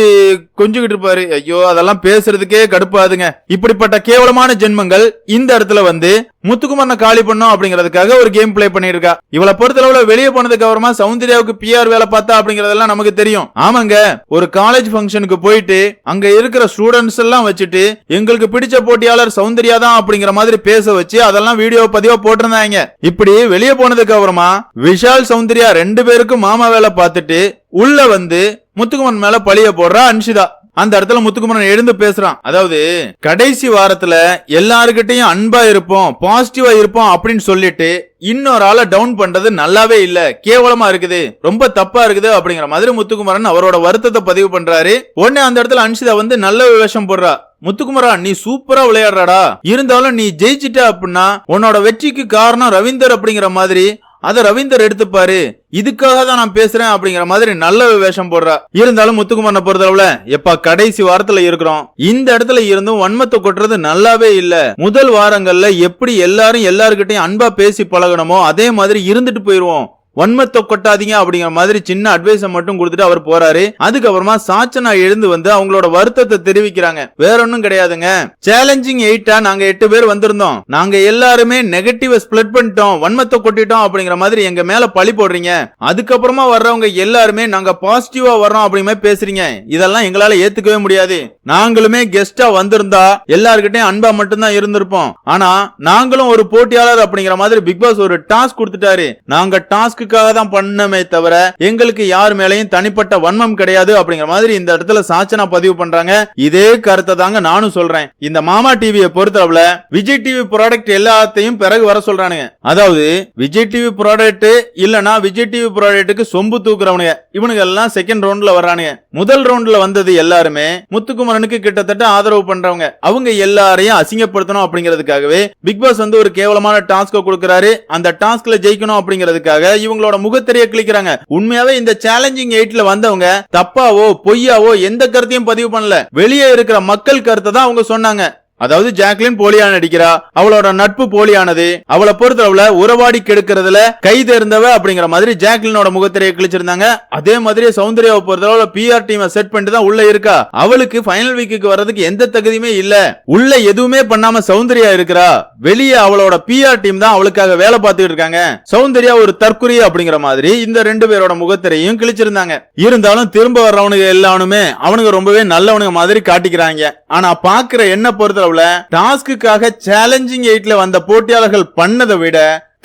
கொஞ்சிக்கிட்டு இருப்பாரு. ஐயோ அதெல்லாம் பேசுறதுக்கே கடுப்பாதுங்க இப்படிப்பட்ட கேவலமான ஜென்மங்கள் இந்த இடத்துல வந்து முத்துக்குமரனை காலி பண்ணோம் அப்படிங்கறதுக்காக ஒரு கேம் பிளே பண்ணிட்டு இருக்கா. இவளை பொறுத்தளவுல வெளியே போனதுக்கு அப்புறமா சௌந்தர்யாவுக்கு பிஆர் வேலை பார்த்தா அப்படிங்கறதெல்லாம் நமக்கு தெரியும். ஆமாங்க ஒரு காலேஜ் ஃபங்க்ஷனுக்கு போயிட்டு அங்க இருக்கிற ஸ்டூடெண்ட்ஸ் எல்லாம் வச்சுட்டு எங்களுக்கு பிடிச்ச போட்டியாளர் சௌந்தர்யா தான் அப்படிங்கிற மாதிரி பேச வச்சு அதெல்லாம் வீடியோ பதிவா போட்டிருந்தாங்க. இப்படி வெளியே போனதுக்கு அப்புறமா விஷால் சௌந்தர்யா ரெண்டு பேருக்கும் மாமா வேலை பார்த்துட்டு உள்ள வந்து முத்துக்குமன் மேல பழிய போடுறா அன்ஷிதா. அந்த இடத்துல முத்துக்குமரன் எழுந்து பேசுறான். அதாவது கடைசி வாரத்துல எல்லாருக்கிட்டையும் அன்பா இருப்போம் பாசிட்டிவா இருப்போம் அப்படின்னு சொல்லிட்டு இன்னொரு ஆளை டவுன் பண்றது நல்லாவே இல்ல கேவலமா இருக்குது ரொம்ப தப்பா இருக்குது அப்படிங்கிற மாதிரி முத்துக்குமரன் அவரோட வருத்தத்தை பதிவு பண்றாரு. உடனே அந்த இடத்துல அன்ஷிதா வந்து நல்ல விவேஷம் போடுறா. முத்துக்குமரா நீ சூப்பரா விளையாடுறாடா. இருந்தாலும் நீ ஜெயிச்சிட்ட அப்படின்னா உன்னோட வெற்றிக்கு காரணம் ரவீந்தர் அப்படிங்கிற மாதிரி அதை ரவீந்தர் எடுத்துப்பாரு இதுக்காக தான் நான் பேசுறேன் அப்படிங்கிற மாதிரி நல்ல வேஷம் போடுறா. இருந்தாலும் முத்துக்குமரனை பொறுத்தளவுல எப்பா கடைசி வாரத்துல இருக்கிறோம். இந்த இடத்துல இருந்தும் வன்மத்தை கொட்டுறது நல்லாவே இல்ல. முதல் வாரங்கள்ல எப்படி எல்லாரும் எல்லாருக்கிட்டையும் அன்பா பேசி பழகணுமோ அதே மாதிரி இருந்துட்டு போயிருவோம். வன்மத்தை கொட்டாதீங்க அப்படிங்கிற மாதிரி சின்ன அட்வைஸை மட்டும் கொடுத்துட்டு அவர் போறாரு. அதுக்கப்புறமா சாச்சனா எழுந்து வந்து அவங்களோட வருத்தத்தை தெரிவிக்கிறாங்க. வேற ஒன்றும் கிடையாதுங்க. சேலஞ்சிங் எயிட்டா நாங்க எட்டு பேர் வந்திருந்தோம். நாங்க எல்லாருமே நெகட்டிவ் ஸ்ப்ளிட் பண்ணிட்டோம். வன்மத்தை கொட்டிட்டோம் அப்படிங்கிற மாதிரி எங்க மேல பழி போடுறீங்க. அதுக்கப்புறமா வர்றவங்க எல்லாருமே நாங்க பாசிட்டிவா வர்றோம் அப்படிங்கிற பேசுறீங்க. இதெல்லாம் எங்களால ஏத்துக்கவே முடியாது. நாங்களுமே கெஸ்டா வந்திருந்தா எல்லாருக்கிட்டையும் அன்பா மட்டும்தான் இருந்திருப்போம். ஆனா நாங்களும் ஒரு போட்டியாளர் அப்படிங்கிற மாதிரி பிக் பாஸ் ஒரு டாஸ்க் கொடுத்துட்டாரு. நாங்க டாஸ்க்குக்காக தான் பண்ணமே தவிர எங்களுக்கு யார் மேலையும் தனிப்பட்ட வன்மம் கிடையாது அப்படிங்கிற மாதிரி இந்த இடத்துல சாச்சனா பதிவு பண்றாங்க. இதே கருத்தை தாங்க நானும் சொல்றேன். இந்த மாமா டிவியை பொறுத்தளவுல விஜய் டிவி ப்ராடக்ட் எல்லாத்தையும் பிறகு வர சொல்றானுங்க. அதாவது விஜய் டிவி ப்ராடக்ட் இல்லனா விஜய் டிவி ப்ராடக்ட்டுக்கு சொம்பு தூக்குறவனுங்க. இவனுங்க எல்லாம் செகண்ட் ரவுண்ட்ல வர்றானுங்க. முதல் ரவுண்ட்ல வந்தது எல்லாருமே முத்துக்குமரனுக்கு கிட்டத்தட்ட ஆதரவு பண்றவங்க. அவங்க எல்லாரையும் அசிங்கப்படுத்தணும் அப்படிங்கிறதுக்காகவே பிக் பாஸ் வந்து ஒரு கேவலமான டாஸ்க கொடுக்கறாரு. அந்த டாஸ்க்ல ஜெயிக்கணும் அப்படிங்கிறதுக்காக இவங்களோட முகத்திரைய கிளிக்கிறாங்க உண்மையாவே இந்த சேலஞ்சிங் எயிட்ல வந்தவங்க தப்பாவோ பொய்யாவோ எந்த கருத்தையும் பதிவு பண்ணல. வெளியே இருக்கிற மக்கள் கருத்தை தான் அவங்க சொன்னாங்க. அதாவது ஜாக்லின் போலியா நடிக்கிறா அவளோட நட்பு போலியானது அவளை பொறுத்தளவுல உறவாடி கெடுக்கிறதுல கை தேர்ந்தவ அப்படிங்கிற மாதிரி ஜாக்லினோட முகத்திரையை கிழிச்சிருந்தாங்க. அதே மாதிரி சௌந்தர்யாவை பொறுத்தளவுல பிஆர் டீமை செட் பண்ணிட்டு தான் உள்ள இருக்கா. அவளுக்கு ஃபைனல் வீக்குக்கு வர்றதுக்கு எந்த தகுதியுமே இல்ல. உள்ள எதுவுமே பண்ணாம சௌந்தர்யா இருக்கிறா. வெளியே அவளோட பிஆர் டீம் தான் அவளுக்காக வேலை பார்த்துட்டு இருக்காங்க. சௌந்தர்யா ஒரு தற்குறி அப்படிங்கிற மாதிரி இந்த ரெண்டு பேரோட முகத்திரையும் கிழிச்சிருந்தாங்க. இருந்தாலும் திரும்ப வர்றவனுங்க எல்லாருமே அவனுங்க ரொம்பவே நல்லவனுங்க மாதிரி காட்டிக்கிறாங்க. ஆனா பாக்குற என்ன பொறுத்த பொறுத்தளவுல டாஸ்க்குக்காக சேலஞ்சிங் எயிட்ல வந்த போட்டியாளர்கள் பண்ணதை விட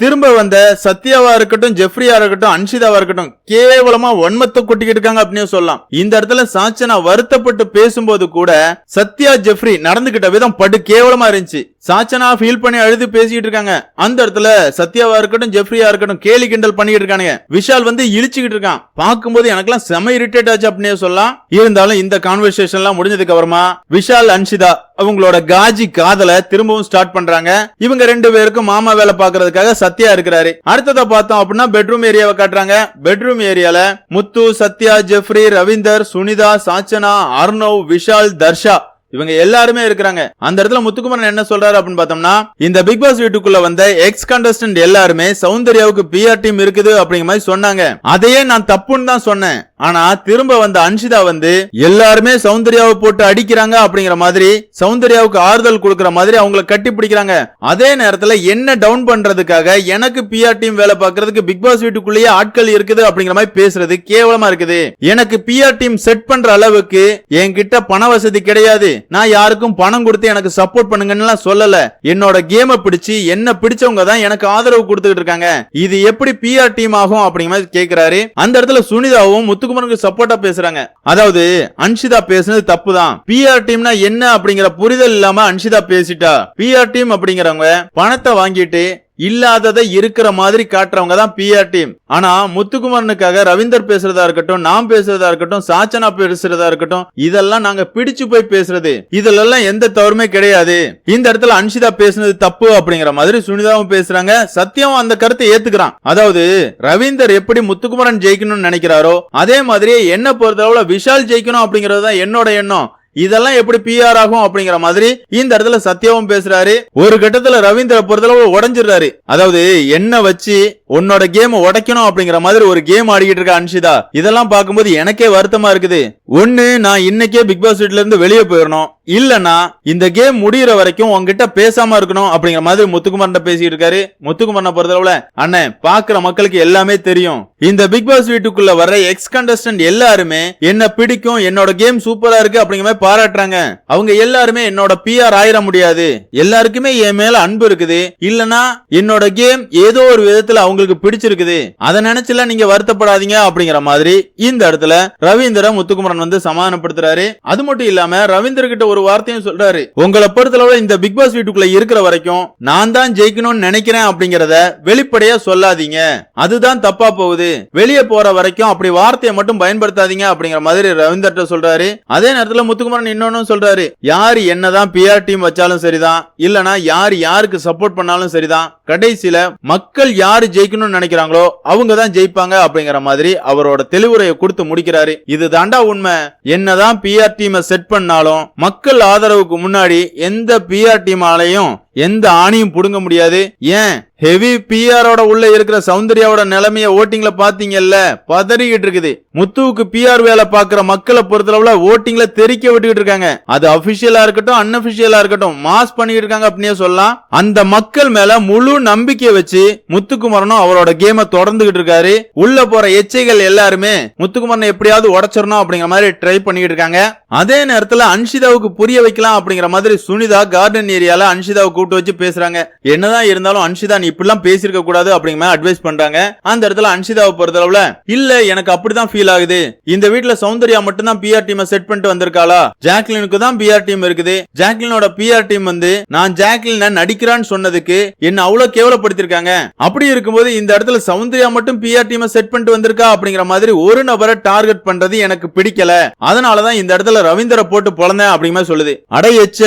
திரும்ப வந்த சத்யாவா இருக்கட்டும் ஜெஃப்ரியா இருக்கட்டும் அன்ஷிதாவா இருக்கட்டும் கேவலமா ஒன்மத்தை கொட்டிக்கிட்டு இருக்காங்க அப்படின்னு சொல்லலாம். இந்த இடத்துல சாச்சனா வருத்தப்பட்டு பேசும்போது கூட சத்யா ஜெஃப்ரி நடந்துகிட்ட விதம் படு கேவலமா இருந்துச்சு. சாச்சனா ஃபீல் பண்ணி அழுது பேசிட்டு இருக்காங்க. அந்த இடத்துல சத்யாவா இருக்கட்டும் ஜெஃப்ரியா இருக்கட்டும் கேலி கிண்டல் பண்ணிட்டு இருக்கானுங்க. விஷால் வந்து இழிச்சுக்கிட்டு இருக்கான். பார்க்கும்போது எனக்கெல்லாம் செம இரிட்டேட் ஆச்சு அப்படின்னு சொல்லலாம். இருந்தாலும் இந்த கான்வர்சேஷன் எல்லாம் முடிஞ்சதுக்கு அப்புறமா விஷால் அன்ஷிதா அவங்களோட காஜி காதல திரும்பவும் ஸ்டார்ட் பண்றாங்க. இவங்க ரெண்டு பேருக்கும் மாமா வேலை பாக்குறதுக்காக சத்யா இருக்கிறாரு. அடுத்ததை பார்த்தோம் அப்படின்னா பெட்ரூம் ஏரியாவை காட்டுறாங்க. பெட்ரூம் ஏரியால முத்து சத்யா ஜெஃப்ரி ரவீந்தர் சுனிதா சாச்சனா அர்ணவ் விஷால் தர்ஷா இவங்க எல்லாருமே இருக்கிறாங்க. அந்த இடத்துல முத்துக்குமரன் என்ன சொல்றாரு அப்படின்னு பார்த்தோம்னா இந்த பிக் பாஸ் வீட்டுக்குள்ள வந்த எக்ஸ் கண்டஸ்டன்ட் எல்லாருமே சௌந்தர்யாவுக்கு பிஆர் டீம் இருக்குது அப்படிங்கிற மாதிரி சொன்னாங்க. அதையே நான் தப்புன்னு தான் சொன்னேன். ஆனா திரும்ப வந்த அன்ஷிதா வந்து எல்லாருமே சௌந்தர்யாவை போட்டு அடிக்கிறாங்க அப்படிங்கிற மாதிரி சௌந்தர்யாவுக்கு ஆறுதல் கொடுக்கற மாதிரி அவங்கள கட்டி பிடிக்கிறாங்க. அதே நேரத்துல என்ன டவுன் பண்றதுக்காக எனக்கு பிஆர் டீம் வேலை பார்க்கறதுக்கு பிக் பாஸ் வீட்டுக்குள்ளேயே ஆட்கள் இருக்குது அப்படிங்கிற மாதிரி பேசுறது கேவலமா இருக்குது. எனக்கு பிஆர் டீம் செட் பண்ற அளவுக்கு என்கிட்ட பண வசதி கிடையாது. நான் யாருக்கும் பணம் கொடுத்து எனக்கு சப்போர்ட் பண்ணுங்கன்னு சொல்லல. என்னோட கேமை பிடிச்சு என்ன பிடிச்சவங்க தான் எனக்கு ஆதரவு கொடுத்துக்கிட்டு இருக்காங்க. இது எப்படி பிஆர் டீம் ஆகும் அப்படிங்கிற மாதிரி கேக்குறாரு. அந்த இடத்துல சுனிதாவும் முத்து சிவகுமாருக்கு சப்போர்ட்டா பேசுறாங்க. அதாவது அன்ஷிதா பேசுனது தப்பு தான் பிஆர் டீம்னா என்ன அப்படிங்கிற புரிதல் இல்லாம அன்ஷிதா பேசிட்டா. பிஆர் டீம் அப்படிங்கிறவங்க பணத்தை வாங்கிட்டு இல்லாததை இருக்கிற மாதிரி காட்டுறவங்க தான் பிஆர் டீம் ஆனா முத்துக்குமரனுக்காக ரவீந்தர் பேசுறதா இருக்கட்டும் நாம் பேசுறதா இருக்கட்டும் சாச்சனா பேசுறதா இருக்கட்டும் இதெல்லாம் நாங்க பிடிச்சு போய் பேசுறது. இதுல எல்லாம் எந்த தவறுமே கிடையாது. இந்த இடத்துல அன்ஷிதா பேசுனது தப்பு அப்படிங்கிற மாதிரி சுனிதாவும் பேசுறாங்க. சத்தியம் அந்த கருத்தை ஏத்துக்கிறான். அதாவது ரவீந்தர் எப்படி முத்துக்குமரன் ஜெயிக்கணும்னு நினைக்கிறாரோ அதே மாதிரியே என்ன பொறுத்தளவுல விஷால் ஜெயிக்கணும் அப்படிங்கறது தான் என்னோட எண்ணம். இதெல்லாம் எப்படி பிஆர் ஆகும் அப்படிங்கிற மாதிரி இந்த இடத்துல சத்யாவும் பேசுறாரு. ஒரு கட்டத்துல ரவீந்திர பொறுத்தளவு உடஞ்சிடுறாரு. அதாவது என்ன வச்சு உன்னோட கேம் உடைக்கணும் அப்படிங்கிற மாதிரி ஒரு கேம் ஆடிக்கிட்டு இருக்க அன்ஷிதா. இதெல்லாம் பார்க்கும்போது எனக்கே வருத்தமா இருக்குது. ஒண்ணு நான் இன்னைக்கே பிக் பாஸ் வீட்ல இருந்து வெளியே போயிடணும். இல்லனா இந்த கேம் முடியிற வரைக்கும் உங்ககிட்ட பேசாம இருக்கணும் அப்படிங்கிற மாதிரி முத்துக்குமார்ட்ட பேசிட்டு இருக்காரு. முத்துக்குமார்ன பொறுத்தளவுல அண்ணன் பாக்குற மக்களுக்கு எல்லாமே தெரியும். இந்த பிக் பாஸ் வீட்டுக்குள்ள வர்ற எக்ஸ் கண்டஸ்டன்ட் எல்லாருமே என்ன பிடிக்கும் என்னோட கேம் சூப்பரா இருக்கு அப்படிங்கிற மாதிரி பாராட்டுறாங்க. அவங்க எல்லாருமே என்னோட பிஆர் ஆயிட முடியாது. எல்லாருக்குமே என் மேல அன்பு இருக்குது. இல்லனா என்னோட கேம் ஏதோ ஒரு விதத்துல அவங்களுக்கு பிடிச்சிருக்குது. அதை நினைச்சுலாம் நீங்க வருத்தப்படாதீங்க அப்படிங்கிற மாதிரி இந்த இடத்துல ரவீந்திர முத்துக்குமரன் வந்து சமாதானப்படுத்துறாரு. அது மட்டும் இல்லாம ரவீந்தர் கிட்ட ஒரு வார்த்தையும் சொல்றாரு. உங்களை பொறுத்தளவுல இந்த பிக் பாஸ் வீட்டுக்குள்ள இருக்கிற வரைக்கும் நான் தான் ஜெயிக்கணும்னு நினைக்கிறேன் அப்படிங்கறத வெளிப்படையா சொல்லாதீங்க. அதுதான் தப்பா போகுது. வெளியே போற வரைக்கும் அப்படி வார்த்தையை மட்டும் பயன்படுத்தாதீங்க அப்படிங்கிற மாதிரி ரவீந்தர்ட்ட சொல்றாரு. அதே நேரத்துல முத்துக்குமரன் இன்னொன்னு சொல்றாரு. யாரு என்னதான் பிஆர் டீம் வச்சாலும் சரிதான். இல்லனா யார் யாருக்கு சப்போர்ட் பண்ணாலும் சரிதான். கடைசியில மக்கள் யாரு ஜெயிக்கணும்னு நினைக்கிறாங்களோ அவங்க தான் ஜெயிப்பாங்க அப்படிங்கிற மாதிரி அவரோட தெளிவுரையை கொடுத்து முடிக்கிறாரு. இது தாண்டா உண்மை. என்னதான் பிஆர் டீமை செட் பண்ணாலும் மக்கள் ஆதரவுக்கு முன்னாடி எந்த பிஆர் டீமாலையும் எந்த ஆணியும் புடுங்க முடியாது. ஏன்? ஹெவி பிஆரோட உள்ள இருக்கிற சௌந்தர்யாவோட நிலைமைய ஓட்டிங்ல பாத்தீங்கல்ல பதறிக்கிட்டு இருக்குது. முத்துவுக்கு பிஆர் வேலை பாக்குற மக்களை பொறுத்தளவுல ஓட்டிங்ல தெறிக்க விட்டுக்கிட்டு இருக்காங்க. அது அபிஷியலா இருக்கட்டும் அன்அபிஷியலா இருக்கட்டும் மாஸ் பண்ணிக்கிட்டு இருக்காங்க அப்படின்னே சொல்லலாம். அந்த மக்கள் மேல முழு நம்பிக்கையை வச்சு முத்துக்குமரனும் அவரோட கேமை தொடர்ந்துகிட்டு இருக்காரு. உள்ள போற எச்சைகள் எல்லாருமே முத்துக்குமரனை எப்படியாவது உடச்சிடணும் அப்படிங்கிற மாதிரி ட்ரை பண்ணிக்கிட்டு இருக்காங்க. அதே நேரத்துல அன்ஷிதாவுக்கு புரிய வைக்கலாம் அப்படிங்கிற மாதிரி சுனிதா கார்டன் ஏரியால அன்ஷிதாவை கூப்பிட்டு வச்சு பேசுறாங்க. என்னதான் இருந்தாலும் அன்ஷிதா நீ இப்படிலாம் பேசிருக்க கூடாது அப்படிங்கிற மாதிரி அட்வைஸ் பண்றாங்க. அந்த இடத்துல அன்ஷிதாவை பொறுத்தளவுல இல்ல எனக்கு அப்படிதான் ஃபீல் ஆகுது. இந்த வீட்டுல சௌந்தர்யா மட்டும் தான் பிஆர் டீமை செட் பண்ணிட்டு வந்திருக்காளா? ஜாக்லினுக்கு தான் பிஆர் டீம் இருக்குது. ஜாக்லினோட பிஆர் டீம் வந்து நான் ஜாக்லின நடிக்கிறான்னு சொன்னதுக்கு என்ன அவ்வளவு கேவலப்படுத்திருக்காங்க அப்படி இருக்கும்போது இந்த இடத்துல சௌந்தர்யா மட்டும் பிஆர் டீமை செட் பண்ணிட்டு வந்திருக்கா அப்படிங்கிற மாதிரி ஒரு நபரை டார்கெட் பண்றது எனக்கு பிடிக்கல. அதனாலதான் இந்த இடத்துல ரவீந்திர போட்டு பொழந்தேன் அப்படிங்கிற சொல்லுது. அட எச்ச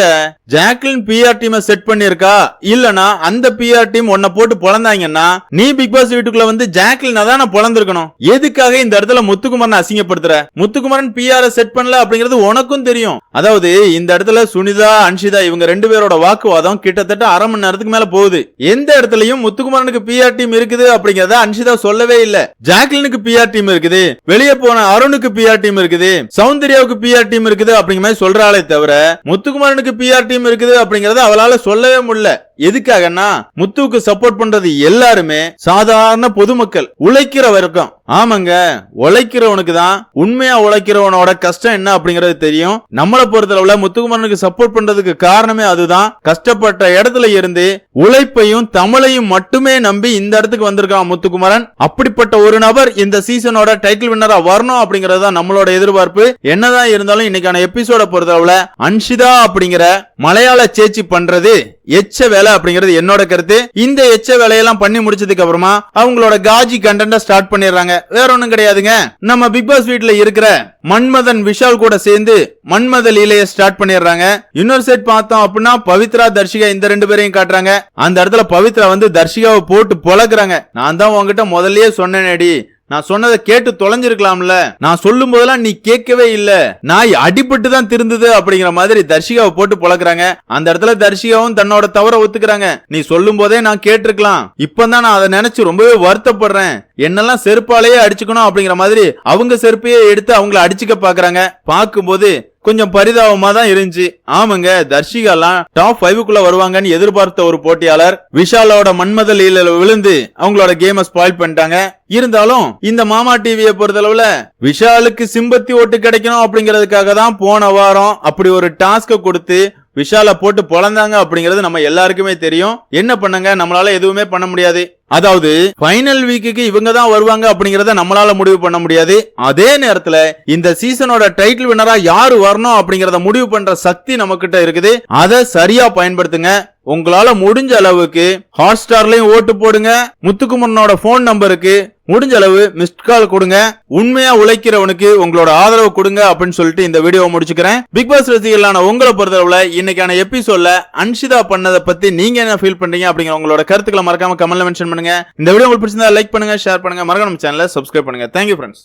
ஜாக்லின் பிஆர் டீமை செட் பண்ணிருக்கா இல்லனா அந்த பிஆர் டீம் உன்னை போட்டு பொழந்தாங்கன்னா நீ பிக் பாஸ் வீட்டுக்குள்ள வந்து ஜாக்லின் தான் பொழந்திருக்கணும்? எதுக்காக இந்த இடத்துல முத்துக்குமரன் அசிங்கப்படுத்துற? முத்துக்குமரன் பிஆர் செட் பண்ணல அப்படிங்கிறது உனக்கும் தெரியும். அதாவது இந்த இடத்துல சுனிதா அன்ஷிதா இவங்க ரெண்டு பேரோட வாக்குவாதம் கிட்டத்தட்ட அரை மணி நேரத்துக்கு மேல போகுது. எந்த இடத்துலயும் முத்துக்குமாரனுக்கு பிஆர் டீம் இருக்குது அப்படிங்கறத அன்ஷிதா சொல்லவே இல்ல. ஜாக்லினுக்கு பிஆர் டீம் இருக்குது. வெளியே போன அருணுக்கு பிஆர் டீம் இருக்குது. சௌந்தர்யாவுக்கு பிஆர் டீம் இருக்குது அப்படிங்கிற மாதிரி சொல்றாளே தவிர முத்துக்குமாரனுக்கு பிஆர் டீம் இருக்குது அப்படிங்கறத அவளால சொல்லவே முடியல. எதுக்காகன்னா முத்துவுக்கு சப்போர்ட் பண்றது எல்லாருமே சாதாரண பொதுமக்கள். உழைக்கிற வர்க்கம். ஆமாங்க உழைக்கிறவனுக்கு தான் உண்மையா உழைக்கிறவனோட கஷ்டம் என்ன அப்படிங்கறது தெரியும். நம்மளை பொறுத்தளவுல முத்துக்குமரனுக்கு சப்போர்ட் பண்றதுக்கு காரணமே அதுதான். கஷ்டப்பட்ட இடத்துல இருந்து உழைப்பையும் தமிழையும் மட்டுமே நம்பி இந்த இடத்துக்கு வந்திருக்கான் முத்துக்குமரன். அப்படிப்பட்ட ஒரு நபர் இந்த சீசனோட டைட்டில் வின்னரா வரணும் அப்படிங்கறது தான் நம்மளோட எதிர்பார்ப்பு. என்னதான் இருந்தாலும் இன்னைக்கான எபிசோட பொறுத்தளவுல அன்ஷிதா அப்படிங்கிற மலையாள சேச்சி பண்றது எச்ச வேலை அப்படிங்கிறது என்னோட கருத்து. இந்த எச்ச வேலையெல்லாம் பண்ணி முடிச்சதுக்கு அப்புறமா அவங்களோட காஜி கண்டென்ட ஸ்டார்ட் பண்ணிடுறாங்க. வேற ஒண்ணும் கிடையாதுங்க. நம்ம பிக் பாஸ் வீட்ல இருக்கிற மன்மதன் விஷால் கூட சேர்ந்து மன்மத லீலைய ஸ்டார்ட் பண்ணிடுறாங்க. இன்னொரு செட் பார்த்தோம் அப்படின்னா பவித்ரா தர்ஷிகா இந்த ரெண்டு பேரையும் காட்டுறாங்க. அந்த இடத்துல பவித்ரா வந்து தர்ஷிகாவை போட்டு பொழக்குறாங்க நான் தான் உங்ககிட்ட முதல்லயே சொன்னேனேடி. நான் சொன்னதை கேட்டு தொலைஞ்சிருக்கலாம்ல. நான் சொல்லும் போதெல்லாம் நீ கேட்கவே இல்ல. நாய் அடிபட்டு தான் திருந்தது அப்படிங்கிற மாதிரி தர்ஷிகாவை போட்டு பொழக்குறாங்க அந்த இடத்துல தர்ஷிகாவும் தன்னோட தவற ஒத்துக்கிறாங்க. நீ சொல்லும் போதே நான் கேட்டிருக்கலாம். இப்பதான் நான் அதை நினைச்சு ரொம்பவே வருத்தப்படுறேன். என்னெல்லாம் செருப்பாலேயே அடிச்சுக்கணும் அப்படிங்கிற மாதிரி அவங்க செருப்பையே எடுத்து அவங்கள அடிச்சுக்க பாக்குறாங்க. பார்க்கும்போது கொஞ்சம் பரிதாபமா தான் இருந்துச்சு. ஆமாங்க தர்ஷிகாலாம் டாப் ஃபைவுக்குள்ள வருவாங்கன்னு எதிர்பார்த்த ஒரு போட்டியாளர் விஷாலோட மன்மத லீலையில விழுந்து அவங்களோட கேமை ஸ்பாயில் பண்ணிட்டாங்க. இருந்தாலும் இந்த மாமா டிவியை பொறுத்தளவுல விஷாலுக்கு சிம்பத்தி ஓட்டு கிடைக்கணும் அப்படிங்கிறதுக்காக தான் போன வாரம் அப்படி ஒரு டாஸ்க கொடுத்து விஷாலை போட்டு பொழந்தாங்க அப்படிங்கிறது நம்ம எல்லாருக்குமே தெரியும். என்ன பண்ணுங்க? நம்மளால எதுவுமே பண்ண முடியாது. அதாவது ஃபைனல் வீக்குக்கு இவங்க தான் வருவாங்க அப்படிங்கறத நம்மளால முடிவு பண்ண முடியாது. அதே நேரத்துல இந்த சீசனோட டைட்டில் வினரா யாரு வரணும் அப்படிங்கறத முடிவு பண்ற சக்தி நம்ம கிட்ட இருக்குது. அதை சரியா பயன்படுத்துங்க. உங்களால முடிஞ்ச அளவுக்கு ஹாட் ஸ்டார்லயும் ஓட்டு போடுங்க. முத்துக்குமரனோட போன் நம்பருக்கு முடிஞ்ச அளவு மிஸ்ட் கால் கொடுங்க. உண்மையா உழைக்கிறவனுக்கு உங்களோட ஆதரவு கொடுங்க அப்படின்னு சொல்லிட்டு இந்த வீடியோவை முடிச்சுக்கிறேன். பிக் பாஸ் ரசிகர்களான உங்களை பொறுத்தளவுல இன்னைக்கான எபிசோட்ல அன்ஷிதா பண்ணதை பத்தி நீங்க என்ன ஃபீல் பண்றீங்க அப்படிங்கிற உங்களோட கருத்துக்களை மறக்காம கமெண்ட்ல மென்ஷன் பண்ணுங்க. இந்த வீடியோ உங்களுக்கு பிடிச்சிருந்தா லைக் பண்ணுங்க ஷேர் பண்ணுங்க. மறக்காம சேனலை சப்ஸ்கிரைப் பண்ணுங்க. Thank you friends